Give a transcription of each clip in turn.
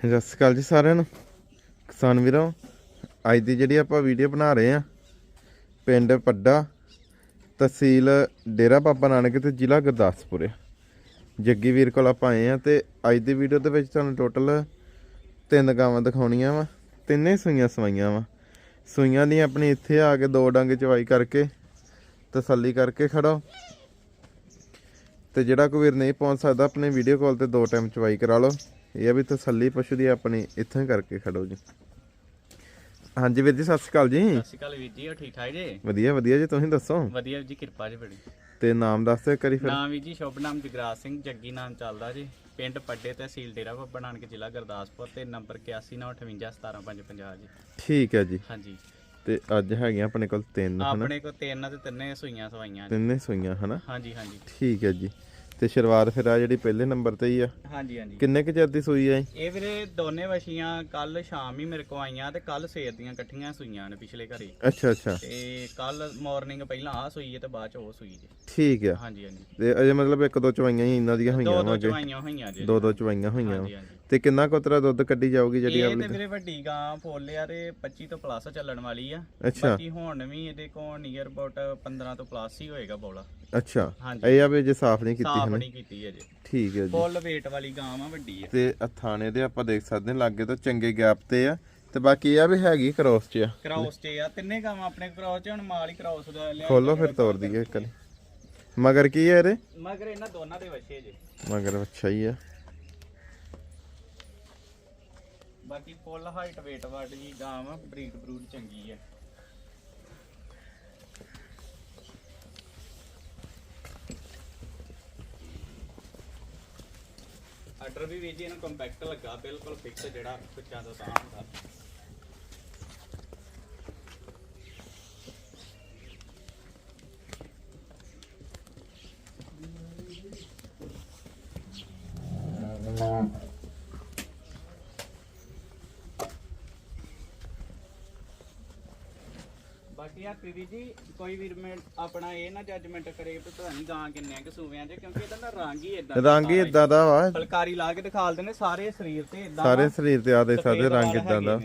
ਸਤਿ ਸ਼੍ਰੀ ਅਕਾਲ ਜੀ ਸਾਰਿਆਂ ਨੂੰ। ਕਿਸਾਨ ਵੀਰੋ, ਅੱਜ ਦੀ ਜਿਹੜੀ ਆਪਾਂ ਵੀਡੀਓ ਬਣਾ ਰਹੇ ਆ ਪਿੰਡ ਪੱਡਾ, ਤਹਿਸੀਲ ਡੇਰਾ ਬਾਬਾ ਨਾਨਕ ਤੇ ਜ਼ਿਲ੍ਹਾ ਗੁਰਦਾਸਪੁਰ। ਆ ਜੱਗੀ ਵੀਰ ਕੋਲ ਆਪਾਂ ਆਏ ਆ ਤੇ ਅੱਜ ਦੀ ਵੀਡੀਓ ਦੇ ਵਿੱਚ ਤੁਹਾਨੂੰ ਟੋਟਲ ਤਿੰਨ ਗਾਵਾਂ ਦਿਖਾਉਣੀਆਂ ਵਾ, ਤਿੰਨੇ ਸੂਈਆਂ ਸਵਾਈਆਂ ਵਾ। ਸੂਈਆਂ ਦੀ ਆਪਣੀ ਇੱਥੇ ਆ ਕੇ ਦੋ ਡੰਗ ਚਵਾਈ ਕਰਕੇ, ਤਸੱਲੀ ਕਰਕੇ ਖੜੋ। ਤੇ ਜਿਹੜਾ ਕੋਈ ਵੀਰ ਨਹੀਂ ਪਹੁੰਚ ਸਕਦਾ, ਆਪਣੇ ਵੀਡੀਓ ਕਾਲ ਤੇ ਦੋ ਟਾਈਮ ਚਵਾਈ ਕਰਾ ਲਓ। ਇਹ ਆ ਵੀ ਤਸੱਲੀ ਪਸ਼ੂ ਦੀ ਆਪਣੀ ਇੱਥੋਂ ਹੀ ਕਰਕੇ ਖੜੋ ਜੀ। ਹਾਂਜੀ ਵੀਰ ਜੀ ਸਤਿ ਸ਼੍ਰੀ ਅਕਾਲ ਜੀ। ਸਤਿ ਸ਼੍ਰੀ ਅਕਾਲ ਵੀਰ ਜੀ ਹੋ ਠੀਕ ਠਾਕ ਜੀ? ਵਧੀਆ ਵਧੀਆ ਜੀ ਤੁਸੀਂ ਦੱਸੋ? ਵਧੀਆ ਜੀ ਕਿਰਪਾ ਜੀ ਬੜੀ। ਤੇ ਨਾਮ ਦੱਸ ਦਿਓ ਕਰੀ ਫਿਰ। ਨਾਮ ਵੀਰ ਜੀ ਸ਼ੁਭ ਨਾਮ ਜਗਰਾਜ ਸਿੰਘ ਜੱਗੀ ਨਾਮ ਚੱਲਦਾ ਜੀ। ਪਿੰਡ ਪੱਡੇ ਤਹਿਸੀਲ ਡੇਰਾ ਬਾਬਾ ਨਾਨਕ ਜ਼ਿਲ੍ਹਾ ਗੁਰਦਾਸਪੁਰ ਤੇ ਨੰਬਰ 8198517550 ਜੀ। ਠੀਕ ਹੈ ਜੀ। ਹਾਂਜੀ। ਤੇ ਅੱਜ ਹੈਗੀਆਂ ਆਪਣੇ ਕੋਲ ਤਿੰਨ ਹਨਾ? ਆਪਣੇ ਕੋ ਤਿੰਨ ਤੇ ਤਿੰਨੇ ਸੂਈਆਂ ਸਵਾਈਆਂ ਤਿੰਨੇ ਸੂਈਆਂ ਹਨਾ? ਹਾਂਜੀ ਹਾਂਜੀ। ਠੀਕ ਹੈ ਜੀ। ਤੇ ਸ਼ੁਰੂਆਤ ਫਿਰ ਆ ਜਿਹੜੀ ਪਹਿਲੇ ਨੰਬਰ ਤੇ ਹੀ ਆ। ਹਾਂਜੀ ਹਾਂਜੀ। ਕਿੰਨੇ ਕੁ ਚਿਰ ਦੀ ਸੂਈ ਆ ਇਹ? ਇਹ ਵੀਰੇ ਦੋਨੇ ਵਸ਼ੀਆਂ ਕੱਲ ਸ਼ਾਮ ਹੀ ਮੇਰੇ ਕੋ ਆਈਆਂ ਤੇ ਕੱਲ ਸਵੇਰ ਦੀਆਂ ਇਕੱਠੀਆਂ ਸੂਈਆਂ ਨੇ ਪਿਛਲੇ ਘਰੇ। ਅੱਛਾ ਅੱਛਾ। ਤੇ ਕੱਲ ਮਾਰਨਿੰਗ ਪਹਿਲਾਂ ਆ ਸੂਈ ਹੈ ਤੇ ਬਾਅਦ ਚ ਉਹ ਸੂਈ ਜੀ। ਠੀਕ ਆ। ਹਾਂਜੀ ਹਾਂਜੀ। ਤੇ ਅਜੇ ਮਤਲਬ ਇੱਕ ਦੋ ਚਵਾਈਆਂ ਹੀ ਇਹਨਾਂ ਦੀਆਂ ਦੋ ਹੋਈਆਂ ਦੋ ਵਾ ਅੱਗੇ ਚਵਾਈਆਂ ਹੋਈਆਂ ਜੀ। ਦੋ ਦੋ ਚਵਾਈਆਂ ਹੋਈਆਂ। ਵਾ ਹਾਂਜੀ ਹਾਂਜੀ। ਤੇ ਕਿੰਨਾ ਕੋਤਰਾ ਦੁੱਧ ਕੱਢੀ ਜਾਊਗੀ ਜਿਹੜੀ ਇਹ ਆਪਣੀ ਤੇ ਵੀਰੇ ਵੱਡੀ ਗਾਂ ਫੁੱਲ ਆ ਤੇ 25 ਤੋਂ ਪਲੱਸ ਚੱਲਣ ਵਾਲੀ ਆ। ਅੱਛਾ। ਬਾਕੀ ਹੁਣ ਵੀ ਇਹਦੇ ਕੋਲ ਨੀਅਰ ਅਬਾਊਟ 15 ਤੋਂ ਪਲੱਸ ਹੀ ਹੋਏਗਾ ਬੋਲਾ। ਅੱਛਾ। ਹਾਂਜੀ। ਇਹ ਆ ਵੀ ਜੇ ਸਾਫ਼ ਨਹੀਂ ਕੀਤੀ ਸਾਫ਼ ਨਹੀਂ ਕੀਤੀ ਅਜੇ। ਠੀਕ ਹੈ ਜੀ। ਫੁੱਲ weight ਵਾਲੀ ਗਾਂ ਆ ਵੱਡੀ ਆ। ਤੇ ਆਹ ਥਾਣੇ ਦੇ ਆਪਾਂ ਦੇਖ ਸਕਦੇ ਹਾਂ ਲਾਗੇ ਤੋਂ ਚੰਗੇ ਗੈਪ ਤੇ ਆ। ਤੇ ਬਾਕੀ ਇਹ ਆ ਵੀ ਹੈਗੀ ਕ੍ਰੋਸ ਚ ਆ। ਕ੍ਰਾਸ ਤੇ ਆ। ਤਿੰਨੇ ਗਾਵਾਂ ਆਪਣੇ ਕ੍ਰਾਸ ਚ ਹੁਣ ਮਾਲ ਹੀ ਕ੍ਰਾਸ ਦਾ ਲਿਆ ਖੋਲੋ ਫਿਰ ਤੋੜ ਦਈਏ ਇੱਕ ਵਾਰੀ। ਮਗਰ ਕੀ ਹੈ ਇਹਦੇ? ਮਗਰ ਇਹਨਾਂ ਦੋਨਾਂ ਦੇ ਵੱਛੇ ਜੇ। ਮਗਰ ਅੱਛਾ ਹੀ ਆ। ਬਾਕੀ ਫੁੱਲ ਹਾਈਟ weight ਵਾਲੀ ਗਾਂ ਆ ਬਰੀਡ ਬਰੂਡ ਚੰਗੀ ਆ। ਆਰਡਰ ਵੀ ਵੀਰ ਜੀ, ਇਹਨੂੰ ਕੰਪੈਕਟ ਲੱਗਾ, ਬਿਲਕੁਲ ਫਿਕਸ ਜਿਹੜਾ ਬੱਚਾ ਤੋਂ ਤਾਂ ਹੁੰਦਾ। ਬਾਕੀ ਆ ਪੀਵੀ ਜੀ ਕੋਈ ਮੈਂ ਆਪਣਾ ਇਹ ਨਾ ਜੱਜਮੈਂਟ ਕਰੇ ਕਿ ਪਤਾ ਨਹੀਂ ਗਾਂ ਕਿੰਨੇ ਕਿ ਸੂਵਿਆਂ 'ਚ ਕਿਉਂਕਿ ਇਹਦਾ ਨਾ ਰੰਗ ਹੀ ਇਦਾਂ ਰੰਗ ਹੀ ਇਦਾਂ ਦਾ ਵਾ। ਫਲਕਾਰੀ ਲਾ ਕੇ ਦਿਖਾ ਦਿੰਦੇ ਨੇ ਸਾਰੇ ਸਰੀਰ ਤੇ ਇਦਾਂ ਸਾਰੇ ਸਰੀਰ ਤੇ ਆ ਦੇਖ ਸਕਦੇ ਰੰਗ ਇਦਾਂ ਦਾ।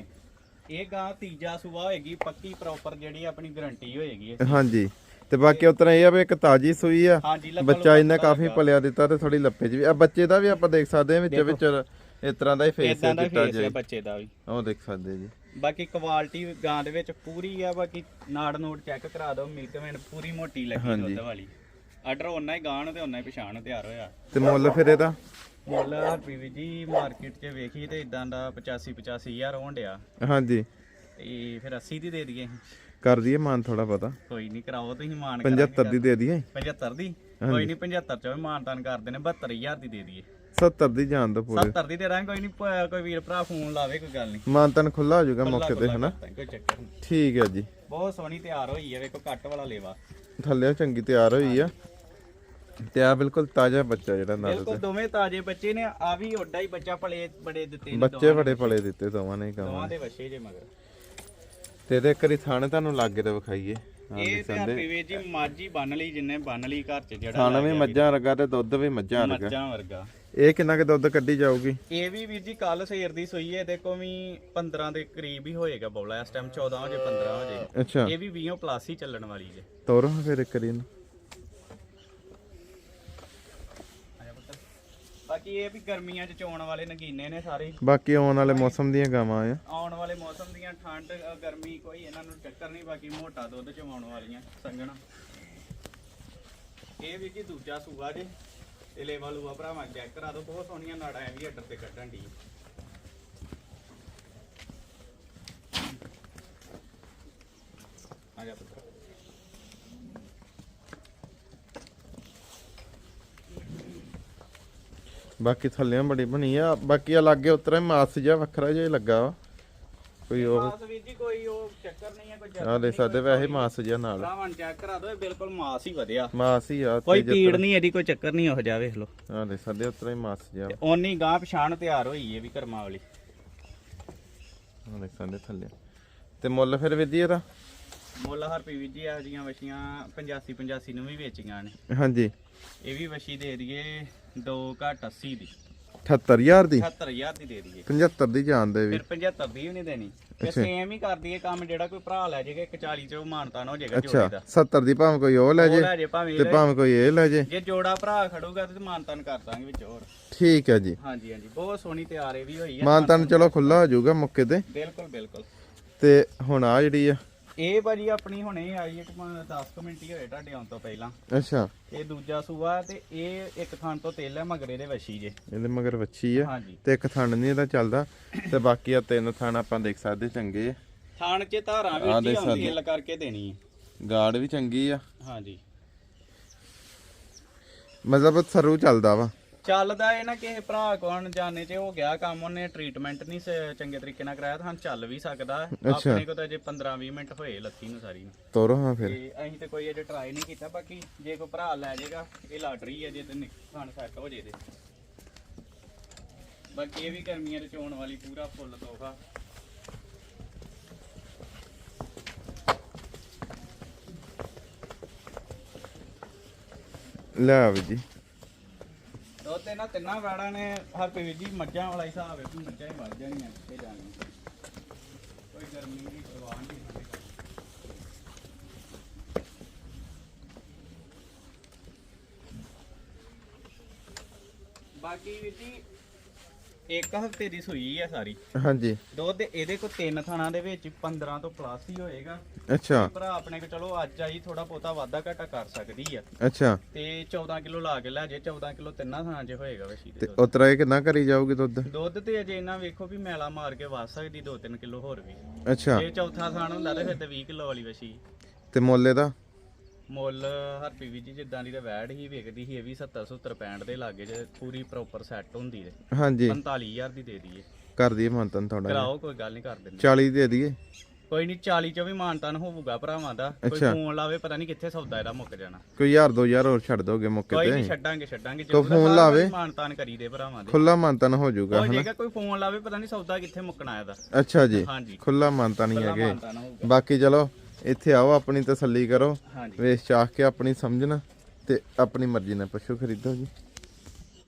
ਇਹ ਗਾਂ ਤੀਜਾ ਸੂਆ ਹੋਏਗੀ ਪੱਕੀ ਪ੍ਰੋਪਰ ਜਿਹੜੀ ਆਪਣੀ ਗਾਰੰਟੀ ਹੋਏਗੀ ਇਹ। ਹਾਂਜੀ। ਤੇ ਬਾਕੀ ਉਤਰਾ ਇਹ ਆ ਵੀ ਇੱਕ ਤਾਜੀ ਸੂਈ ਆ। ਹਾਂਜੀ ਬੱਚਾ ਇਹਨੇ ਕਾਫੀ ਪਲਿਆ ਦਿੱਤਾ ਤੇ ਥੋੜੀ ਲੱਪੇ ਚ ਵੀ। ਆ ਬੱਚੇ ਦਾ ਵੀ ਆਪਾਂ ਦੇਖ ਸਕਦੇ ਹਾਂ ਵਿੱਚ ਵਿੱਚ ਇਸ ਤਰ੍ਹਾਂ ਦਾ ਹੀ ਫੇਸ ਹੈ ਇਦਾਂ ਦਾ ਚਿੱਟਾ ਫੇਸ ਹੈ ਜਿਹਾ ਬੱਚੇ ਦਾ ਵੀ। ਉਹ ਦੇਖ ਸਕਦੇ ਜੀ। ਬਾਕੀ ਕੁਆਲਿਟੀ ਗਾਂ ਦੇ ਵਿੱਚ ਪੂਰੀ ਆ ਬਾਕੀ ਨਾੜ ਨੋਟ ਚੈੱਕ ਕਰਾ ਦਿਓ ਮਿਲਕ ਮੈਨ ਪੂਰੀ ਮੋਟੀ ਲੱਗੀ ਦੁੱਧ ਵਾਲੀ। ਆਰਡਰ ਉਹਨਾਂ ਹੀ ਗਾਂ ਨੂੰ ਤੇ ਉਹਨਾਂ ਹੀ ਪਛਾਣ ਤਿਆਰ ਹੋਇਆ। ਤੇ ਮੁੱਲ ਫਿਰ ਇਹਦਾ? ਮੁੱਲ ਪੀਵੀ ਜੀ ਮਾਰਕੀਟ 'ਚ ਵੇਖੀ ਤੇ ਇਦਾਂ ਦਾ 85 85000 ਹੋਣ ਡਿਆ। ਹਾਂਜੀ। ਤੇ ਫਿਰ 80 ਦੀ ਦੇ ਦਈਏ। ਕਰ ਦਈਏ ਮਾਨ ਥੋੜਾ ਪਤਾ ਕੋਈ ਨਹੀਂ ਕਰਾਓ ਤੁਸੀਂ ਮਾਨ 75 ਦੀ ਦੇ ਦਈਏ। 75 ਦੀ? ਕੋਈ ਨਹੀਂ 75 ਚ ਮਾਨ ਤਾਨ ਕਰਦੇ ਨੇ 72000 ਦੀ ਦੇ ਦਈਏ। 70 ਦੀ ਜਾਣ ਦੋ ਪੂਰੇ। 70 ਦੀ ਦੇ ਕੋਈ ਨਹੀਂ ਕੋਈ ਵੀਰ ਭਰਾ ਫੋਨ ਲਾਵੇ ਕੋਈ ਗੱਲ ਨਹੀਂ ਮਾਨਤਨ ਖੁੱਲਾ ਹੋ ਜਾਊਗਾ ਮੌਕੇ ਤੇ ਹਨਾ? ਕੋਈ ਚੱਕਰ ਨਹੀਂ ਠੀਕ ਹੈ ਜੀ। ਬਹੁਤ ਸੋਹਣੀ ਤਿਆਰ ਹੋਈ ਹੈ ਵੇਖੋ ਕੱਟ ਵਾਲਾ ਲੇਵਾ। ਥੱਲੇ ਚੰਗੀ ਤਿਆਰ ਹੋਈ ਆ। ਤੇ ਆ ਬਿਲਕੁਲ ਤਾਜ਼ਾ ਬੱਚਾ ਜਿਹੜਾ ਨਾਲ ਬਿਲਕੁਲ ਦੋਵੇਂ ਤਾਜੇ ਬੱਚੇ ਨੇ ਆ ਵੀ ਓਡਾ ਹੀ ਬੱਚਾ ਪਲੇ ਬੜੇ ਦਿੱਤੇ ਨੇ ਬੱਚੇ ਬੜੇ ਪਲੇ ਦਿੱਤੇ ਦੋਵਾਂ ਨੇ ਕੰਮ ਦੋਵਾਂ ਦੇ ਬੱਚੇ ਜੇ ਮਗਰ। ਤੇ ਇਹਦੇ ਕਰੀ ਥਾਣੇ ਤੁਹਾਨੂੰ ਲਾਗੇ ਤੇ ਵਿਖਾਈਏ। ਇਹ ਤੇ ਹਰਪੀ ਵੀਰ ਜੀ ਮਾਝੀ ਬੰਨ ਲਈ ਜਿੰਨੇ ਬੰਨ ਲਈ ਘਰ ਚ ਜਿਹੜਾ ਥਾਣਾ ਵੀ ਮੱਝਾਂ ਵਰਗਾ ਤੇ ਦੁੱਧ ਵੀ ਮੱਝਾਂ ਵਰਗਾ। ਮੱਝਾਂ ਵਰਗਾ। ਇਹ ਕਿੰਨਾ ਕੁ ਦੁੱਧ ਕੱਢੀ ਜਾਊਗੀ? ਇਹ ਵੀ ਵੀਰ ਜੀ ਕੱਲ ਸਵੇਰ ਦੀ ਸੋਈ ਹੈ ਦੇਖੋ ਵੀ 15 ਦੇ ਕਰੀਬ ਹੀ ਹੋਏਗਾ ਬੋਲਾ ਇਸ ਟਾਈਮ 14 ਹੋ ਜੇ 15 ਹੋ ਜੇ ਅੱਛਾ। ਇਹ ਵੀ 20 ਪਲੱਸ ਹੀ ਚੱਲਣ ਵਾਲੀ ਜੇ ਤੋਰੋ ਫਿਰ ਇੱਕ ਕਰੀ ਇਹਨੂੰ ਬਾਕੀ ਇਹ ਵੀ ਗਰਮੀਆਂ 'ਚ ਚੋਣ ਵਾਲੇ ਨਗੀਨੇ ਨੇ ਸਾਰੇ ਹੀ। ਬਾਕੀ ਆਉਣ ਵਾਲੇ ਮੌਸਮ ਦੀਆਂ ਗਾਵਾਂ ਆ। ਆਉਣ ਵਾਲੇ ਮੌਸਮ ਦੀਆਂ ਠੰਡ ਅ, ਗਰਮੀ ਕੋਈ ਇਹਨਾਂ ਨੂੰ ਚੱਕਰ ਨਹੀਂ ਬਾਕੀ ਮੋਟਾ ਦੁੱਧ ਚਵਾਉਣ ਵਾਲੀਆਂ ਸੰਗਣਾ। ਇਹ ਵੀ ਜੀ ਦੂਜਾ ਸੂਆ ਜੇ ਤੇ ਲੇਵਾ ਲੂਆ ਭਰਾਵਾਂ ਚੈੱਕ ਕਰਾ ਦਿਓ ਬਹੁਤ ਸੋਹਣੀਆਂ ਨਾੜਾਂ ਐ ਵੀ ਅੱਡਰ ਤੇ ਕੱਢਣ ਦੀ ਆ ਜਾ ਪੁੱਤਰ। ਬਾਕੀ ਥੱਲਿਆਂ ਬੜੀ ਬਣੀ ਆ। ਬਾਕੀ ਆ ਲਾਗੇ ਉਤਰਾ ਮਾਸ ਜਿਹਾ ਵੱਖਰਾ ਜਿਹਾ ਹੀ ਲੱਗਾ ਵਾ। ਕੋਈ ਉਹ ਮਾਸ ਵੀਰ ਜੀ ਕੋਈ ਉਹ ਚੱਕਰ ਨਹੀਂ ਹੈ ਕੋਈ ਆ ਚੱਕਰ ਦੇ ਸਕਦੇ ਵੈਸੇ ਮਾਸ ਜਿਹਾ ਨਾਲ। ਭਰਾਵਾਂ ਚੈੱਕ ਕਰਾ ਦਿਓ ਇਹ ਬਿਲਕੁਲ ਮਾਸ ਹੀ ਵਧਿਆ। ਮਾਸ ਹੀ ਆ ਕੋਈ ਪੀੜ ਨਹੀਂ ਇਹਦੀ ਕੋਈ ਚੱਕਰ ਨਹੀਂ ਹੋ ਜਾ ਵੇਖ ਲਓ। ਆ ਦੇ ਸਕਦੇ ਉਤਰਾ ਹੀ ਮਾਸ ਜਿਹਾ। ਤੇ ਓਨੀ ਗਾਂ ਪਛਾਣ ਤਿਆਰ ਹੋਈ ਏ ਵੀ ਕਰਮਾ ਵਾਲੀ। ਆ ਦੇ ਸਕਦੇ ਥੱਲੇ। ਤੇ ਮੁੱਲ ਫਿਰ ਵਿਧੀ ਇਹਦਾ? ਮੁੱਲ ਹਰਪੀ ਵੀ ਜੀ ਇਹੋ ਜੀਆਂ ਵਸ਼ੀਆਂ 85 85 ਨੂੰ ਵੀ ਵੇਚੀਆਂ ਨੇ। ਹਾਂਜੀ। ਇਹ ਵੀ ਵਸ਼ੀ ਦੇ ਦਈਏ 2 ਘੱਟ 80 ਦੀ। 78000 ਦੀ? 78000 ਦੀ ਦੇ ਦਈਏ। 75 ਦੀ ਜਾਣ ਦੇ ਵੀ। ਫਿਰ 75 ਦੀ ਵੀ ਨਹੀਂ ਦੇਣੀ। ਤੇ ਸੇਮ ਹੀ ਕਰ ਦਈਏ ਕੰਮ ਜਿਹੜਾ ਕੋਈ ਭਰਾ ਲੈ ਜਾਏਗਾ 140 ਚ ਉਹ ਮਾਨਤਾਨ ਹੋ ਜਾਏਗਾ ਅੱਛਾ ਜੋੜੀ ਦਾ। 70 ਦੀ ਭਾਵੇਂ ਕੋਈ ਉਹ ਲੈ ਉਹ ਜੇ ਲੈ ਜੇ ਭਾਵੇਂ ਤੇ ਇਹਦਾ- ਭਾਵੇਂ ਕੋਈ ਇਹ ਲੈ ਜੇ। ਜੇ ਜੋੜਾ ਭਰਾ ਖੜੂਗਾ ਤੇ ਮਾਨਤਾਨ ਕਰ ਦਾਂਗੇ ਵਿੱਚ ਹੋਰ। ਠੀਕ ਹੈ ਜੀ। ਹਾਂਜੀ ਹਾਂਜੀ। ਬਹੁਤ ਸੋਹਣੀ ਤਿਆਰੇ ਵੀ ਹੋਈ ਆ। ਮਾਨਤਨ ਚਲੋ ਖੁੱਲਾ ਹੋ ਜਾਊਗਾ ਮੌਕੇ ਤੇ। ਬਿਲਕੁਲ ਬਿਲਕੁਲ। ਤੇ ਹੁਣ ਆ ਜਿਹੜੀ ਆ ਇਹ ਭਾਜੀ ਆਪਣੀ ਹੁਣੇ ਆਈ ਇੱਕ 10 ਮਿੰਟ ਹੀ ਹੋਏ ਤੁਹਾਡੇ ਆਉਣ ਤੋਂ ਪਹਿਲਾਂ। ਅੱਛਾ। ਇਹ ਦੂਜਾ ਸੂਆ ਤੇ ਇਹ ਇੱਕ ਥਾਂ ਤੋਂ ਤੇਲ ਹੈ ਮਗਰੇ ਦੇ ਵਸ਼ੀ ਜੇ। ਇਹਦੇ ਮਗਰ ਵੱਛੀ ਆ ਹਾਂਜੀ। ਤੇ ਇੱਕ ਥਣ ਨਹੀਂ ਇਹਦਾ ਚੱਲਦਾ ਤੇ ਬਾਕੀ ਆ ਤਿੰਨ ਥਣ ਆਪਾਂ ਦੇਖ ਸਕਦੇ ਚੰਗੇ ਆ। ਥਾਣ 'ਚ ਧਾਰਾਂ ਹੀ ਦੇਖ ਆਉਂਦੀ। ਹਿੱਲ ਕਰਕੇ ਦੇਣੀ ਹੈ। ਗਾਰਡ ਵੀ ਚੰਗੀ ਆ। ਹਾਂਜੀ। ਮਤਲਬ ਸਰੂ ਚੱਲਦਾ ਵਾ। ਚੱਲਦਾ ਇਹ ਨਾ ਕਿਸੇ ਭਰਾ ਕੋਣ ਜਾਣੇ ਚ ਹੋ ਗਿਆ ਕੰਮ ਉਹਨੇ ਟ੍ਰੀਟਮੈਂਟ ਨਹੀਂ ਸ- ਚੰਗੇ ਤਰੀਕੇ ਨਾਲ ਕਰਾਇਆ ਤਾਂ ਚੱਲ ਵੀ ਸਕਦਾ। ਆਪਣੇ ਕੋ ਤਾਂ ਜੇ 15 20 ਮਿੰਟ ਹੋਏ ਲੱਥੀ ਨੂੰ ਸਾਰੀ ਨੂੰ। ਤੋਰੋ ਹਾਂ ਫਿਰ। ਤੇ ਅਸੀਂ ਤੇ ਕੋਈ ਅਜੇ ਟਰਾਈ ਨਹੀਂ ਕੀਤਾ ਬਾਕੀ ਜੇ ਕੋਈ ਭਰਾ ਲੈ ਜਾਏਗਾ ਇਹ ਲਾਟਰੀ ਹੈ ਜੇ ਤੇ ਖਾਣ ਸੈੱਟ ਹੋ ਜੇ ਤੇ ਬਾਕੀ ਇਹ ਵੀ ਗਰਮੀਆਂ ਦੇ ਚੋਣ ਵਾਲੀ ਪੂਰਾ ਫੁੱਲ ਤੋਹਫਾ। ਲੈ ਜੀ। ਇਹਨਾਂ ਤਿੰਨਾਂ ਵੈੜਾਂ ਨੇ ਹਰ ਜੀ, ਮੱਝਾਂ ਵਾਲਾ ਹਿਸਾਬ ਹੈ ਵੀ ਮੱਝਾਂ ਹੀ ਵੱਧ ਜਾਣੀਆਂ ਤੇ ਜਾਣੀਆਂ ਕੋਈ ਗਰਮੀ ਦੀ ਪਰਵਾਹ ਨਹੀਂ ਇਹਨਾਂ ਦੀ। ਬਾਕੀ ਵੀਰ ਜੀ ਇੱਕ ਹਫ਼ਤੇ ਦੀ ਸੂਈ ਆ ਸਾਰੀ। ਹਾਂਜੀ। ਦੁੱਧ ਇਹਦੇ ਕੋ ਤਿੰਨ ਥਾਣਾ ਦੇ ਵਿੱਚ 15 ਤੋਂ ਪਲੱਸ ਹੀ ਹੋਏਗਾ। ਅੱਛਾ। ਭਰਾ ਆਪਣੇ ਕੋ ਚਲੋ ਅੱਜ ਆਈ ਥੋੜਾ ਬਹੁਤਾ ਵਾਧਾ ਘਾਟਾ ਕਰ ਸਕਦੀ ਆ। ਅੱਛਾ। ਤੇ 14 ਕਿਲੋ ਲਾ ਕੇ ਲੈ ਜੇ 14 ਕਿਲੋ ਤਿੰਨਾਂ ਥਾਂ 'ਚ ਹੋਏਗਾ ਵਸ਼ੀ ਦੇ ਤੇ ਦੁੱਧ। ਉਤਰਾ ਇਹ ਕਿੰਨਾ ਕਰੀ ਜਾਊਗੀ ਦੁੱਧ? ਦੁੱਧ ਤੇ ਅਜੇ ਇਹਨਾਂ ਵੇਖੋ ਵੀ ਮੈਲਾ ਮਾਰ ਕੇ ਵਾਸ ਸਕਦੀ 2-3 ਕਿਲੋ ਹੋਰ ਵੀ। ਅੱਛਾ। ਜੇ ਚੌਥਾ ਥਾਣ ਹੁੰਦਾ ਤੇ ਫਿਰ ਤੇ 20 ਕਿਲੋ ਵਾਲੀ ਵਸ਼ੀ। ਤੇ ਮੁੱਲ ਦਾ ਮੁੱਲ ਹਰਪੀ ਵੀ ਜੀ ਜਿੱਦਾਂ ਦੀ ਤੇ ਵੈੜ ਹੀ ਵੇਖਦੀ ਸੀ ਇਹ ਵੀ 70 70 65 ਦੇ ਲਾਗੇ ਜੇ ਪੂਰੀ ਪ੍ਰੋਪਰ ਸੈੱਟ ਹੁੰਦੀ ਤੇ ਹਾਂਜੀ। 45000 ਦੀ ਦੇ ਦਈਏ। ਕਰ ਦਈਏ ਮੰਤਨ ਥੋੜਾ ਕਰਾਓ ਕੋਈ ਗੱਲ ਨਹੀਂ ਕਰ ਦਿੰਦੇ। 40 ਦੇ ਦਈਏ। ਕੋਈ ਨਹੀਂ 40 ਚ ਵੀ ਮਾਨਤਾਨ ਹੋਊਗਾ ਭਰਾਵਾਂ ਦਾ। ਕੋਈ ਅੱਛਾ। ਫੋਨ ਲਾਵੇ ਪਤਾ ਨਹੀਂ ਕਿੱਥੇ ਸੌਦਾ ਇਹਦਾ ਮੁੱਕ ਜਾਣਾ। ਕੋਈ ਹਜ਼ਾਰ ਦੋ ਹਜ਼ਾਰ ਹੋਰ ਛੱਡ ਦੋਗੇ ਮੌਕੇ ਕੋਈ ਤੇ। ਨਹੀਂ ਛੱਡਾਂਗੇ ਛੱਡਾਂਗੇ। ਕੋਈ ਫੋਨ ਲਾਵੇ। ਮਾਨਤਾਨ ਕਰੀ ਦੇ ਭਰਾਵਾਂ ਦੇ। ਖੁੱਲਾ ਮੰਤਨ ਹੋ ਜਾਊਗਾ ਹੋ ਹਨਾ? ਜਾਏਗਾ ਕੋਈ ਫੋਨ ਲਾਵੇ ਪਤਾ ਨਹੀਂ ਸੌਦਾ ਕਿੱਥੇ ਮੁੱਕਣਾ ਇਹਦਾ। ਅੱਛਾ ਜੀ। ਹਾਂਜੀ। ਖੁੱਲਾ ਮੰਤਨ ਹੀ ਖੁੱਲਾ ਹੈਗੇ। ਮਾਨਤਾਨ ਹੋਊਗਾ। ਬਾਕੀ ਚਲੋ ਇੱਥੇ ਆਓ ਆਪਣੀ ਤਸੱਲੀ ਕਰੋ। ਵੇਚ ਚਾਖ ਕੇ ਆਪਣੀ ਸਮਝਣਾ ਤੇ ਆਪਣੀ ਮਰਜ਼ੀ ਨਾਲ ਪਸ਼ੂ ਖਰੀਦੋ ਜੀ।